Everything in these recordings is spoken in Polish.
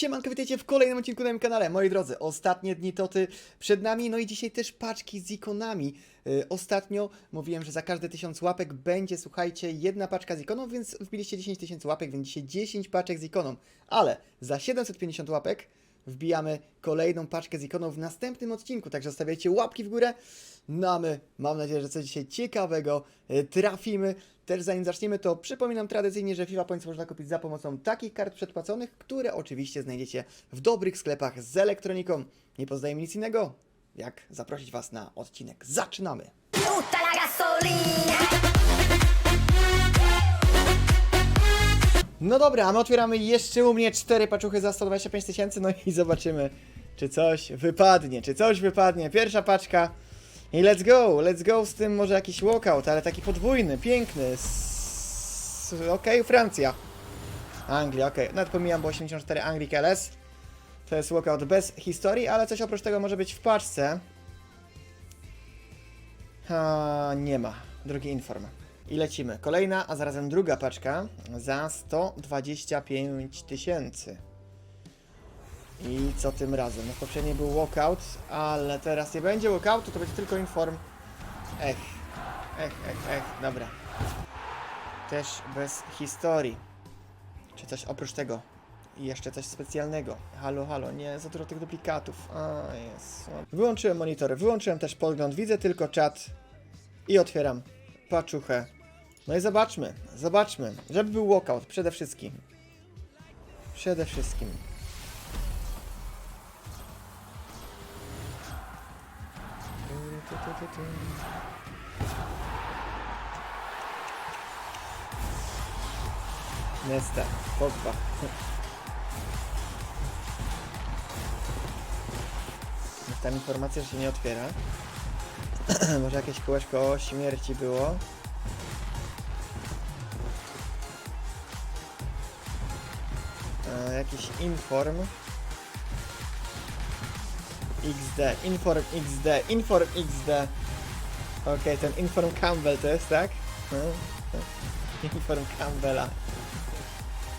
Siemanko, witajcie w kolejnym odcinku na moim kanale. Moi drodzy, ostatnie dni toty przed nami, no i dzisiaj też paczki z ikonami. Yy, ostatnio mówiłem, że za każde 1000 łapek będzie, słuchajcie, jedna paczka z ikoną, więc wbiliście 10 tysięcy łapek, więc dzisiaj 10 paczek z ikoną. Ale za 750 łapek wbijamy kolejną paczkę z ikoną w następnym odcinku, także zostawiajcie łapki w górę. No a my, mam nadzieję, że coś dzisiaj ciekawego y, trafimy. Też zanim zaczniemy, to przypominam tradycyjnie, że FIFA Points można kupić za pomocą takich kart przedpłaconych, które oczywiście znajdziecie w dobrych sklepach z elektroniką. Nie poznajemy nic innego, jak zaprosić Was na odcinek. Zaczynamy! la gasolina. No dobra, a my otwieramy jeszcze u mnie cztery paczuchy za 125 tysięcy, no i zobaczymy, czy coś wypadnie, czy coś wypadnie. Pierwsza paczka i let's go, let's go z tym może jakiś walkout, ale taki podwójny, piękny. S... Okej, Francja. Anglia, okej, nawet pomijam, bo 84 Anglik LS. To jest walkout bez historii, ale coś oprócz tego może być w paczce. A, nie ma. Drugi inform. I lecimy. Kolejna, a zarazem druga paczka za 125 tysięcy. I co tym razem? No poprzedniej był walkout, ale teraz nie będzie walkoutu, to będzie tylko inform. Ech, ech, ech, ech, dobra. Też bez historii. Czy coś oprócz tego? I jeszcze coś specjalnego. Halo, halo, nie, za dużo tych duplikatów. A, jest. Wyłączyłem monitory, wyłączyłem też podgląd, widzę tylko czat i otwieram paczuchę. No i zobaczmy, zobaczmy, żeby był walkout przede wszystkim. Przede wszystkim. Nesta, Pogba. Tam informacja, się nie otwiera. Może jakieś kółeczko śmierci było. Jakiś inform. XD, inform XD, inform XD. Okej, ten inform Campbell to jest, tak? No, no. Inform Campbella.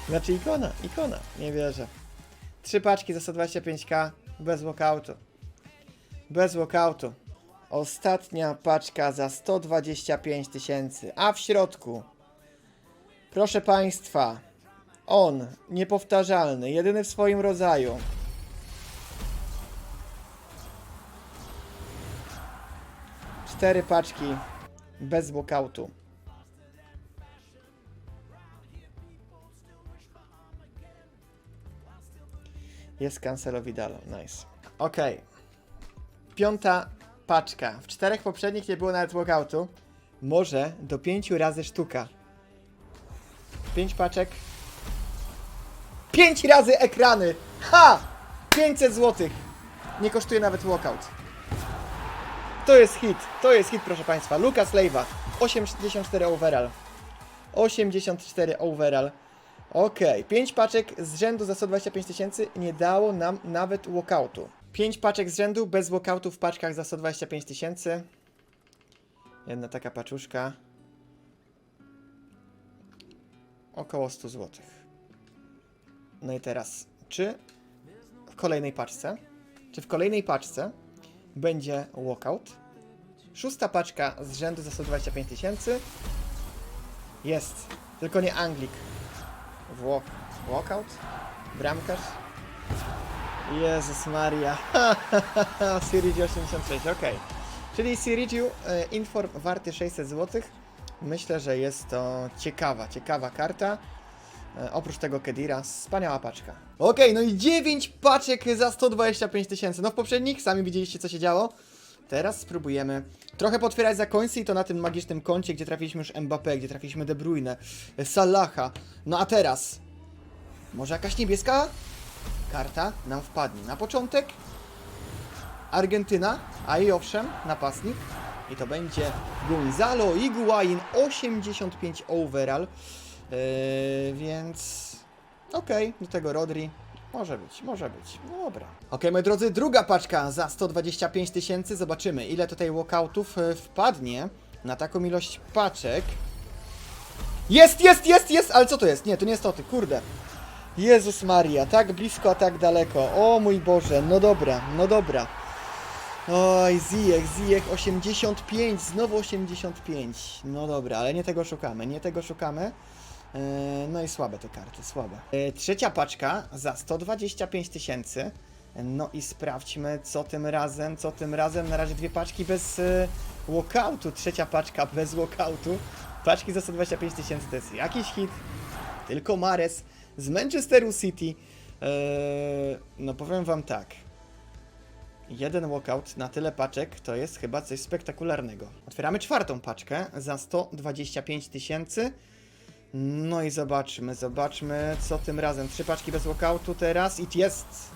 Znaczy ikona, ikona, nie wierzę. Trzy paczki za 125k bez walkoutu. Bez walkoutu. Ostatnia paczka za 125 tysięcy, a w środku, proszę Państwa, on, niepowtarzalny, jedyny w swoim rodzaju. Cztery paczki bez walkoutu. Jest Cancelo Vidalo, nice. Okej. Piąta paczka. W czterech poprzednich nie było nawet walkoutu. Może do pięciu razy sztuka. Pięć paczek. Pięć razy ekrany! Ha! 500 złotych. Nie kosztuje nawet walkout. To jest hit. To jest hit, proszę Państwa. Lucas Leiva. 84 overall. 84 overall. Okej, 5 paczek z rzędu za 125 tysięcy nie dało nam nawet walkoutu. 5 paczek z rzędu bez walkoutu w paczkach za 125 tysięcy. Jedna taka paczuszka. Około 100 zł. No i teraz, czy w kolejnej paczce, czy w kolejnej paczce będzie walkout? Szósta paczka z rzędu za 125 tysięcy. Jest, tylko nie Anglik. Walk, walkout? Bramkarz? Jezus Maria. Sirigiu 86, ok. Czyli Sirigiu e, Inform warty 600 zł. Myślę, że jest to ciekawa, ciekawa karta. E, oprócz tego Kedira, wspaniała paczka. Okej, no i 9 paczek za 125 tysięcy. No w poprzednich sami widzieliście co się działo. Teraz spróbujemy trochę potwierać za końce i to na tym magicznym koncie, gdzie trafiliśmy już Mbappé, gdzie trafiliśmy De Bruyne, Salaha. No a teraz może jakaś niebieska karta nam wpadnie. Na początek Argentyna, a i owszem, napastnik. I to będzie Gonzalo Higuain, 85 overall. Yy, więc okej, do tego Rodri. Może być, może być. No dobra. Okej, moi drodzy, druga paczka za 125 tysięcy. Zobaczymy, ile tutaj walkoutów e, wpadnie na taką ilość paczek. Jest, jest, jest, jest! Ale co to jest? Nie, to nie jest to, ty, kurde. Jezus Maria, tak blisko, a tak daleko. O mój Boże, no dobra, no dobra. Oj, Zijek, Zijek 85, znowu 85. No dobra, ale nie tego szukamy, nie tego szukamy. E, No i słabe te karty, słabe. E, Trzecia paczka za 125 tysięcy. No i sprawdźmy, co tym razem, co tym razem. Na razie dwie paczki bez e, walkoutu. Trzecia paczka bez walkoutu. Paczki za 125 tysięcy to jest jakiś hit. Tylko Mares z Manchesteru City. No powiem wam tak. Jeden walkout na tyle paczek to jest chyba coś spektakularnego. Otwieramy czwartą paczkę za 125 tysięcy. No i zobaczmy, zobaczmy co tym razem. Trzy paczki bez walkoutu teraz i jest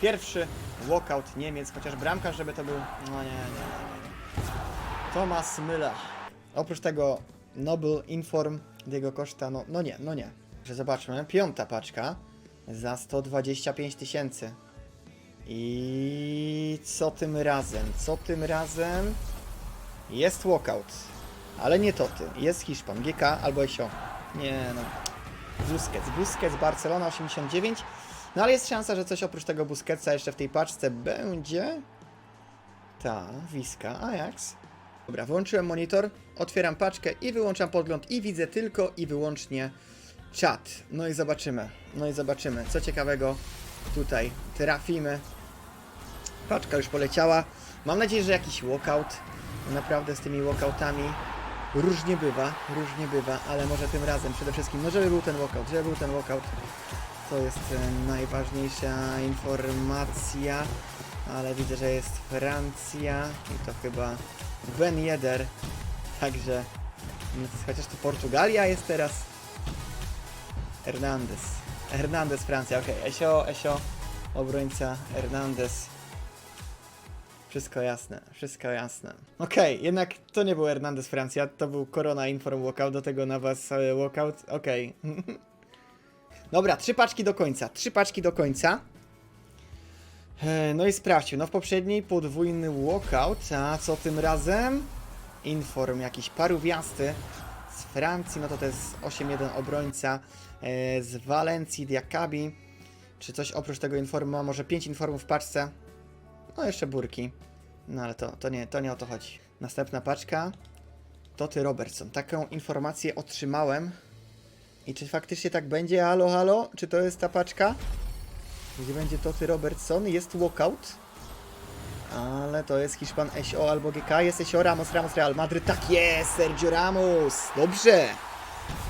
pierwszy walkout Niemiec, chociaż bramkarz, żeby to był... No nie, nie, nie. Thomas Müller. Oprócz tego Noble Inform, jego koszta, no, no nie, no nie. Zobaczmy, piąta paczka za 125 tysięcy. I co tym razem? Co tym razem? Jest walkout, ale nie Toty. Jest Hiszpan, GK albo Esio. Nie no. Busquets, Busquets, Barcelona 89. No ale jest szansa, że coś oprócz tego Busquetsa jeszcze w tej paczce będzie. Ta, Wiska, Ajax. Dobra, włączyłem monitor, otwieram paczkę i wyłączam podgląd i widzę tylko i wyłącznie czat. No i zobaczymy, no i zobaczymy, co ciekawego tutaj trafimy. Paczka już poleciała. Mam nadzieję, że jakiś walkout. Naprawdę z tymi walkoutami różnie bywa, różnie bywa, ale może tym razem przede wszystkim, no żeby był ten walkout, żeby był ten walkout. To jest e, najważniejsza informacja, ale widzę, że jest Francja i to chyba Ben także mm, chociaż to Portugalia jest teraz. Hernandez. Hernandez Francja, okej. Esio, Esio, obrońca Hernandez. Wszystko jasne, wszystko jasne. Okej, jednak to nie był Hernandez Francja, to był Corona Inform Walkout, do tego na was e, walkout, okej. Dobra, trzy paczki do końca, trzy paczki do końca. E, No i sprawdźmy, no w poprzedniej podwójny walkout, a co tym razem? Inform jakiś paruwiasty z Francji, no to to jest 8-1 obrońca e, z Walencji, Diakabi. Czy coś oprócz tego informa, może 5 informów w paczce? No jeszcze burki. No ale to, to, nie, to nie o to chodzi. Następna paczka. Toty Robertson. Taką informację otrzymałem. I czy faktycznie tak będzie? Halo, halo? Czy to jest ta paczka? Gdzie będzie Toty Robertson? Jest walkout. Ale to jest Hiszpan SO albo GK. Jest SO Ramos, Ramos Real Madryt. Tak jest! Sergio Ramos! Dobrze!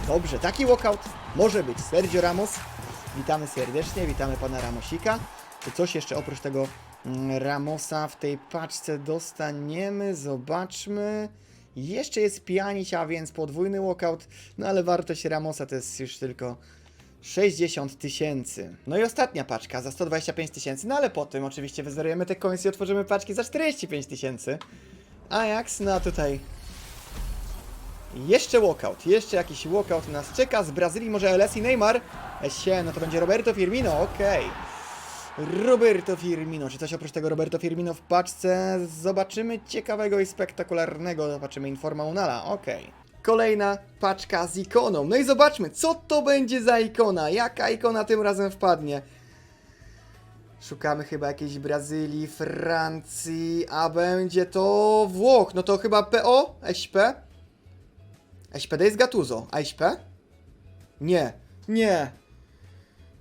Dobrze, taki walkout może być. Sergio Ramos. Witamy serdecznie, witamy pana Ramosika. Czy coś jeszcze oprócz tego Ramosa w tej paczce dostaniemy? Zobaczmy. Jeszcze jest Pjanić, a więc podwójny walkout. No ale wartość Ramosa to jest już tylko 60 tysięcy. No i ostatnia paczka za 125 tysięcy, no ale po tym oczywiście wyzerujemy te końce i otworzymy paczki za 45 tysięcy. Ajax, no a tutaj jeszcze walkout, jeszcze jakiś walkout nas czeka z Brazylii, może LS i Neymar. Esie, no to będzie Roberto Firmino, okej. Roberto Firmino, czy coś oprócz tego Roberto Firmino w paczce? Zobaczymy ciekawego i spektakularnego, zobaczymy Informa Unala, okej. Kolejna paczka z ikoną. No i zobaczmy, co to będzie za ikona, jaka ikona tym razem wpadnie. Szukamy chyba jakiejś Brazylii, Francji, a będzie to Włoch, no to chyba PO, SP? SPD jest Gattuso, a SP? Nie, nie.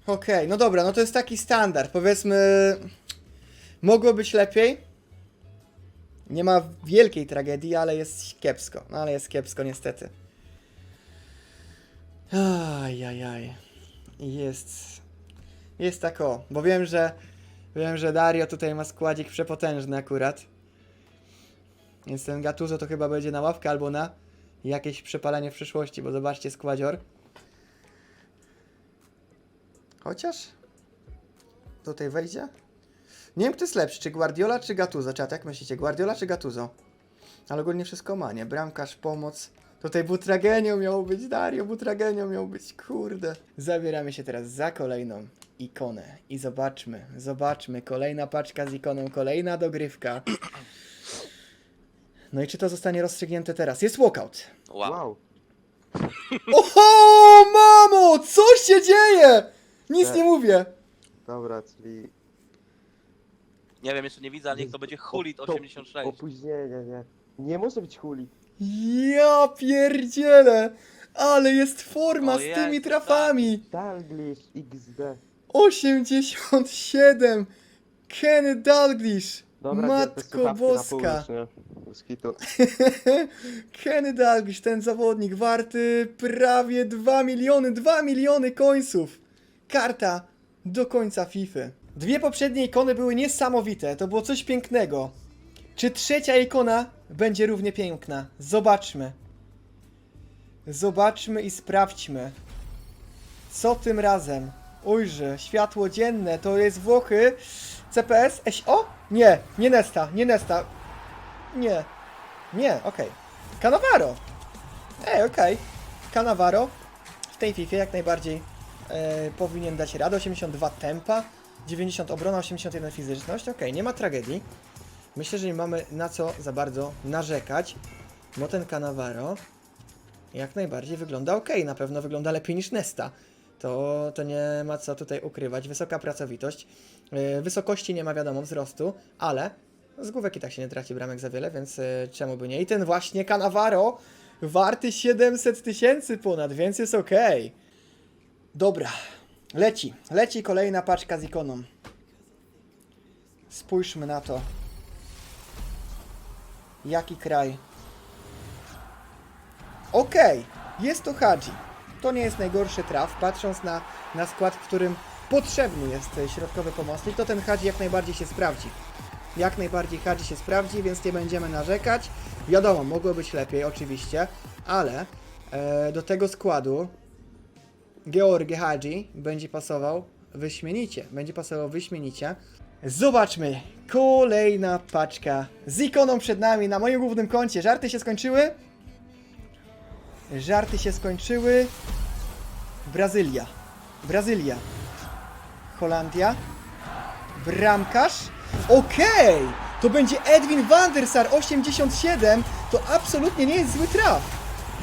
Okej, no dobra, no to jest taki standard. Powiedzmy, mogło być lepiej. Nie ma wielkiej tragedii, ale jest kiepsko. No ale jest kiepsko niestety. Ajajaj. Jest. Jest tak o, bo wiem, że wiem, że Dario tutaj ma składzik przepotężny akurat. Więc ten Gattuso to chyba będzie na ławkę albo na jakieś przepalenie w przyszłości, bo zobaczcie składzior. Chociaż tutaj wejdzie. Nie wiem, kto jest lepszy, czy Guardiola, czy Gattuso. Czat, jak myślicie, Guardiola czy Gattuso? Ale ogólnie wszystko ma, nie? Bramkarz, pomoc. Tutaj Butragenią miało być, Dario, Butragenią miało być, kurde. Zabieramy się teraz za kolejną ikonę i zobaczmy, zobaczmy, kolejna paczka z ikoną, kolejna dogrywka. No i czy to zostanie rozstrzygnięte teraz? Jest walkout. Wow. Oho, mamo, co się dzieje? Nic Tak. nie mówię. Dobra, czyli... Nie wiem, jeszcze nie widzę, ale niech to będzie Hulit To 86. Opóźnienie, nie. Nie może być hulit. Ja pierdzielę. Ale jest forma O z Jezu, tymi tak. trafami. Dalglish XD. 87. Kenny Dalglish. Dobra, te Matko słuchawki na boska. nie? Kitu. Kenny Dalglish, ten zawodnik warty prawie 2 miliony, 2 miliony końców. Karta do końca FIFA. Dwie poprzednie ikony były niesamowite, to było coś pięknego. Czy trzecia ikona będzie równie piękna? Zobaczmy. Zobaczmy i sprawdźmy. Co tym razem? Ujrzy, światło dzienne, to jest Włochy. CPS? Eś, o? Nie, nie Nesta, nie Nesta. Nie, nie, okej. Cannavaro. Ej, okej. Cannavaro w tej FIFA jak najbardziej e, powinien dać radę. 82 tempa, 90 obrona, 81 fizyczność. Okej, nie ma tragedii. Myślę, że nie mamy na co za bardzo narzekać, bo ten Cannavaro jak najbardziej wygląda ok. Na pewno wygląda lepiej niż Nesta. To, to nie ma co tutaj ukrywać. Wysoka pracowitość. Yy, wysokości nie ma wiadomo wzrostu, ale z główek i tak się nie traci bramek za wiele, więc yy, czemu by nie? I ten właśnie Cannavaro warty 700 tysięcy ponad, więc jest ok. Dobra, leci. Leci kolejna paczka z ikoną. Spójrzmy na to. Jaki kraj? Okej, jest to Hadzi. To nie jest najgorszy traf, patrząc na, na skład, w którym potrzebny jest środkowy pomocnik, to ten Hadzi jak najbardziej się sprawdzi. Jak najbardziej Hadzi się sprawdzi, więc nie będziemy narzekać. Wiadomo, mogło być lepiej, oczywiście, ale e, do tego składu Georgi Hadzi będzie pasował wyśmienicie. Będzie pasował wyśmienicie. Zobaczmy. Kolejna paczka z ikoną przed nami na moim głównym koncie. Żarty się skończyły? Żarty się skończyły. Brazylia. Brazylia. Holandia. Bramkarz. Okej! To będzie Edwin van der Sar 87. To absolutnie nie jest zły traf.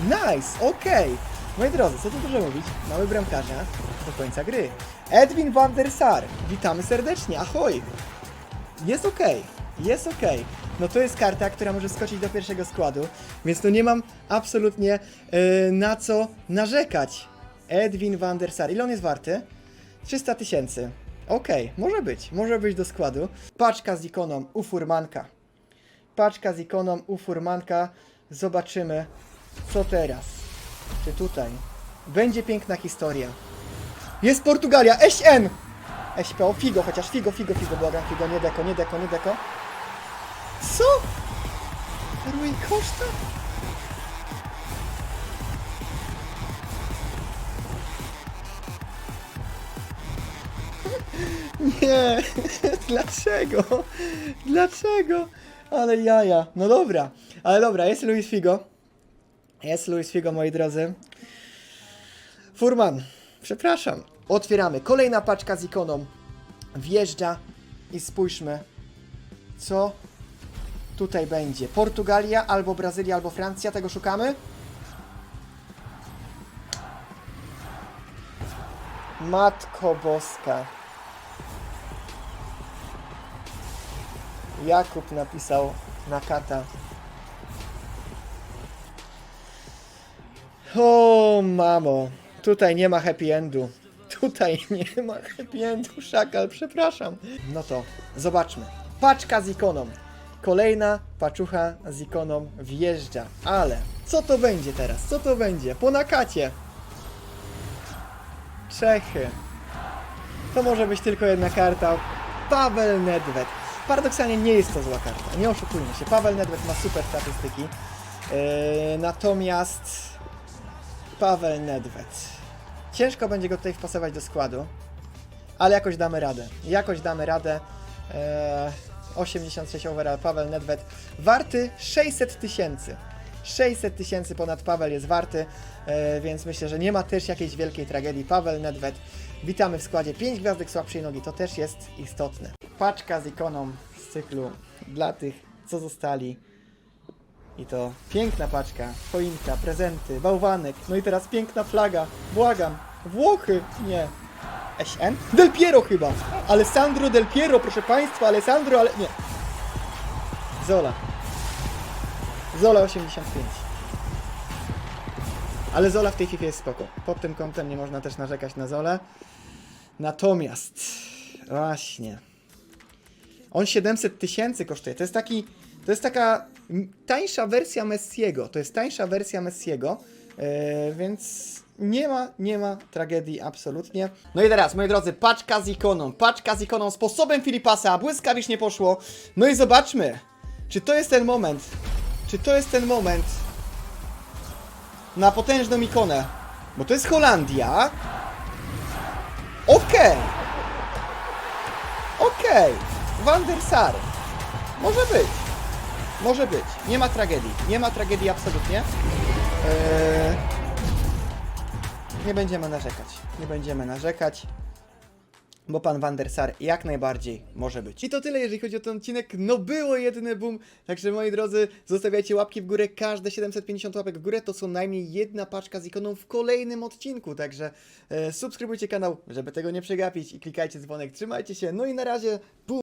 Nice, okej. Moi drodzy, co tu dużo mówić? Mamy bramkarza do końca gry. Edwin van der Sar. Witamy serdecznie. Ahoj. Jest okej, jest okej. No to jest karta, która może skoczyć do pierwszego składu, więc tu nie mam absolutnie e, na co narzekać. Edwin van der Sar. Ile on jest warty? 300 tysięcy. Okej, może być, może być do składu. Paczka z ikoną u Furmanka. Paczka z ikoną u Furmanka. Zobaczymy, co teraz. Czy tutaj będzie piękna historia. Jest Portugalia, SN! SPO, Figo, chociaż Figo, Figo, Figo, błagam, Figo, nie deko, nie deko, nie deko. Co? Rui Costa? Nie, dlaczego? Dlaczego? Ale jaja. No dobra, ale dobra, jest Luis Figo. Jest Luis Figo, moi drodzy. Furman, przepraszam. Otwieramy. Kolejna paczka z ikoną. Wjeżdża i spójrzmy, co tutaj będzie. Portugalia, albo Brazylia, albo Francja. Tego szukamy. Matko Boska. Jakub napisał na kata. O mamo, tutaj nie ma happy endu. Tutaj nie ma happy endu, szakal, przepraszam. No to zobaczmy. Paczka z ikoną. Kolejna paczucha z ikoną wjeżdża. Ale co to będzie teraz? Co to będzie? Po nakacie. Czechy. To może być tylko jedna karta. Paweł Nedved. Paradoksalnie nie jest to zła karta. Nie oszukujmy się. Paweł Nedved ma super statystyki. Yy, natomiast Paweł Nedved. Ciężko będzie go tutaj wpasować do składu, ale jakoś damy radę. Jakoś damy radę. Eee, 86 overall Paweł Nedved. Warty 600 tysięcy. 600 tysięcy ponad Paweł jest warty, e, więc myślę, że nie ma też jakiejś wielkiej tragedii. Paweł Nedved, witamy w składzie 5 gwiazdek słabszej nogi, to też jest istotne. Paczka z ikoną z cyklu dla tych, co zostali. I to piękna paczka, choinka, prezenty, bałwanek, no i teraz piękna flaga. Błagam, Włochy! Nie. SN? Del Piero chyba! Alessandro Del Piero, proszę państwa, Alessandro, ale... nie. Zola. Zola 85. Ale Zola w tej FIFA jest spoko. Pod tym kątem nie można też narzekać na Zolę. Natomiast... Właśnie. On 700 tysięcy kosztuje. To jest taki... To jest taka tańsza wersja Messiego. To jest tańsza wersja Messiego, yy, więc nie ma, nie ma tragedii absolutnie. No i teraz, moi drodzy, paczka z ikoną. Paczka z ikoną sposobem Filipasa. Błyskawicznie poszło. No i zobaczmy, czy to jest ten moment. Czy to jest ten moment na potężną ikonę. Bo to jest Holandia. Okej. Okej. Van der Sar. Może być. Może być. Nie ma tragedii. Nie ma tragedii absolutnie. Eee, nie będziemy narzekać. Nie będziemy narzekać. Bo pan Van Sar jak najbardziej może być. I to tyle, jeżeli chodzi o ten odcinek. No było jedyny boom. Także moi drodzy, zostawiajcie łapki w górę. Każde 750 łapek w górę to co najmniej jedna paczka z ikoną w kolejnym odcinku. Także e, subskrybujcie kanał, żeby tego nie przegapić i klikajcie dzwonek. Trzymajcie się. No i na razie. Boom.